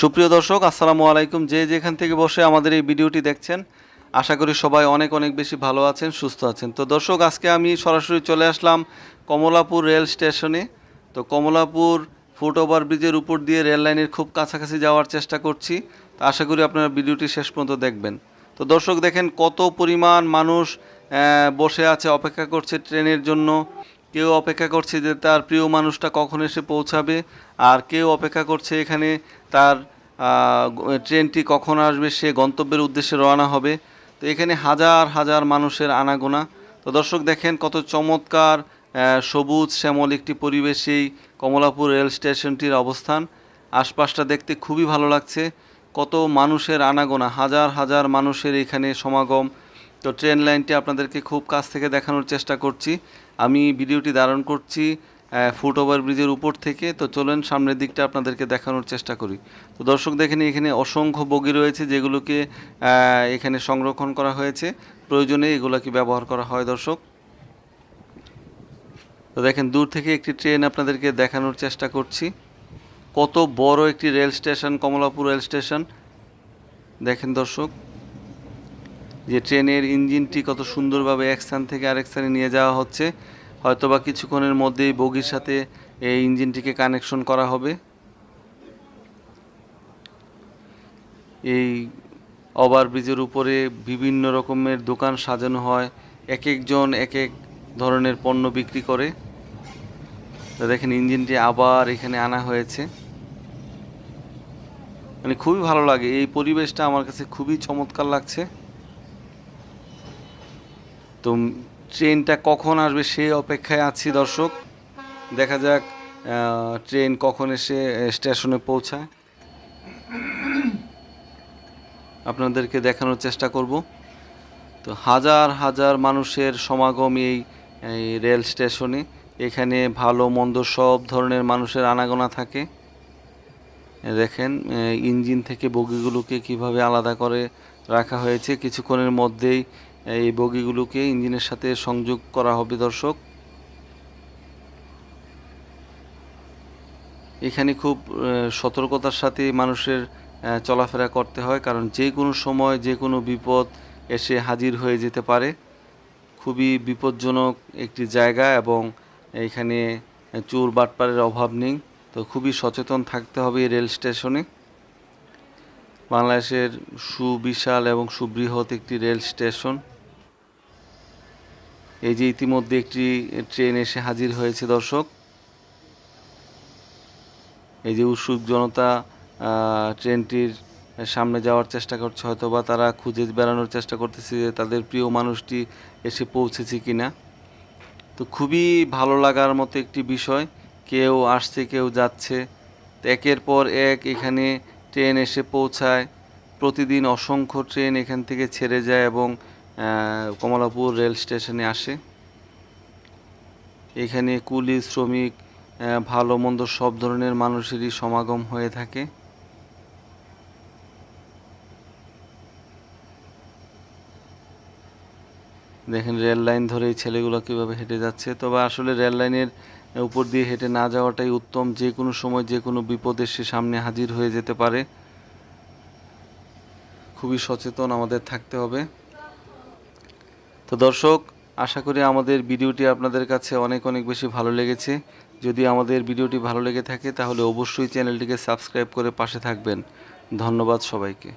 সুপ্রিয় দর্শক, আসসালামু আলাইকুম। যে যেখান থেকে বসে আমাদের এই ভিডিওটি দেখছেন, আশা করি সবাই অনেক অনেক বেশি ভালো আছেন, সুস্থ আছেন। তো দর্শক, আজকে আমি সরাসরি চলে আসলাম কমলাপুর রেল স্টেশনে। তো কমলাপুর ফুট ওভার ব্রিজের উপর দিয়ে রেল লাইনের খুব কাছাকাছি যাওয়ার চেষ্টা করছি। তো আশা করি আপনারা ভিডিওটি শেষ পর্যন্ত দেখবেন। তো দর্শক, দেখেন কত পরিমাণ মানুষ বসে আছে, অপেক্ষা করছে ট্রেনের জন্য। কেউ অপেক্ষা করছে যে তার প্রিয় মানুষটা কখন এসে পৌঁছাবে, আর কেউ অপেক্ষা করছে এখানে তার ট্রেনটি কখন আসবে, সে গন্তব্যের উদ্দেশ্যে রওনা হবে। তো এখানে হাজার হাজার মানুষের আনাগোনা। তো দর্শক দেখেন কত চমৎকার সবুজ শ্যামল একটি পরিবেশেই কমলাপুর রেল স্টেশনটির অবস্থান। আশপাশটা দেখতে খুবই ভালো লাগছে। কত মানুষের আনাগোনা, হাজার হাজার মানুষের এখানে সমাগম। তো ট্রেন লাইনটি আপনাদেরকে খুব কাছ থেকে দেখানোর চেষ্টা করছি। আমি ভিডিওটি ধারণ করছি ফুট ওভার ব্রিজের উপর থেকে। তো চলেন সামনের দিকটা আপনাদেরকে দেখানোর চেষ্টা করি। তো দর্শক দেখেন, এখানে অসংখ্য বগি রয়েছে যেগুলোকে এখানে সংরক্ষণ করা হয়েছে। প্রয়োজনে এগুলোকে ব্যবহার করা হয় দর্শক। তো দেখেন, দূর থেকে একটি ট্রেন আপনাদেরকে দেখানোর চেষ্টা করছি। কত বড় একটি rail station, Kamalapur rail station. দেখেন দর্শক। যে ট্রেনের ইঞ্জিনটি কত সুন্দরভাবে এক স্থান থেকে আরেক স্থানে নিয়ে যাওয়া হচ্ছে, হয়তোবা কিছুক্ষণের মধ্যেই বগির সাথে এই ইঞ্জিনটিকে কানেকশন করা হবে। এই ওভারব্রিজের উপরে বিভিন্ন রকমের দোকান সাজানো হয় এক একজন এক এক ধরনের পণ্য বিক্রি করে। দেখেন, ইঞ্জিনটি আবার এখানে আনা হয়েছে। মানে খুবই ভালো লাগে। এই পরিবেশটা আমার কাছে খুবই চমৎকার লাগছে। তো ট্রেনটা কখন আসবে সেই অপেক্ষায় আছি, দর্শক। দেখা যাক ট্রেন কখন এসে স্টেশনে পৌঁছায়। আপনাদেরকে দেখানোর চেষ্টা করব। তো হাজার হাজার মানুষের সমাগম এই রেল স্টেশনে। এখানে ভালো, মন্দ সব ধরনের মানুষের আনাগোনা থাকে। দেখেন ইঞ্জিন থেকে বগিগুলোকে কীভাবে আলাদা করে রাখা হয়েছে। কিছুক্ষণের মধ্যেই এই বগিগুলোকে ইঞ্জিনের সাথে সংযোগ করা হবে, দর্শক। এখানে খুব সতর্কতার সাথে মানুষের চলাফেরা করতে হয়, কারণ যে কোনো সময় যে কোনো বিপদ এসে হাজির হয়ে যেতে পারে। খুবই বিপজ্জনক একটি জায়গা এবং এখানে চোর বাটপারের অভাব নেই। তো খুবই সচেতন থাকতে হবে রেল স্টেশনে। বাংলাদেশের সুবিশাল এবং সুবৃহৎ একটি রেল স্টেশন। এই যে ইতিমধ্যে একটি ট্রেন এসে হাজির হয়েছে, দর্শক। এই যে উৎসুক জনতা ট্রেনটির সামনে যাওয়ার চেষ্টা করছে হয়তো বা তারা খুঁজে বেড়ানোর চেষ্টা করতেছে যে তাদের প্রিয় মানুষটি এসে পৌঁছেছে কিনা। তো খুবই ভালো লাগার মতো একটি বিষয়, কেউ আসছে, কেউ যাচ্ছে। একের পর এক এখানে ট্রেন এসে পৌঁছায়। প্রতিদিন অসংখ্য ট্রেন এখান থেকে ছেড়ে যায় এবং কমলাপুর রেল স্টেশনে আসে। এখানে কুলি, শ্রমিক ভালো মন্দ সব ধরনের মানুষেরই সমাগম হয়ে থাকে। দেখেন, রেল লাইন ধরে এই ছেলেগুলো কীভাবে হেঁটে যাচ্ছে। তবে আসলে রেল লাইনের উপর দিয়ে হেঁটে না যাওয়াটাই উত্তম। যে কোনো সময় যে কোনো বিপদের সে সামনে হাজির হয়ে যেতে পারে। খুবই সচেতন আমাদের থাকতে হবে। তো দর্শক, আশা করি আমাদের ভিডিওটি আপনাদের কাছে অনেক অনেক বেশি ভালো লেগেছে। যদি আমাদের ভিডিওটি ভালো লেগে থাকে, তাহলে অবশ্যই চ্যানেলটিকে সাবস্ক্রাইব করে পাশে থাকবেন। ধন্যবাদ সবাইকে।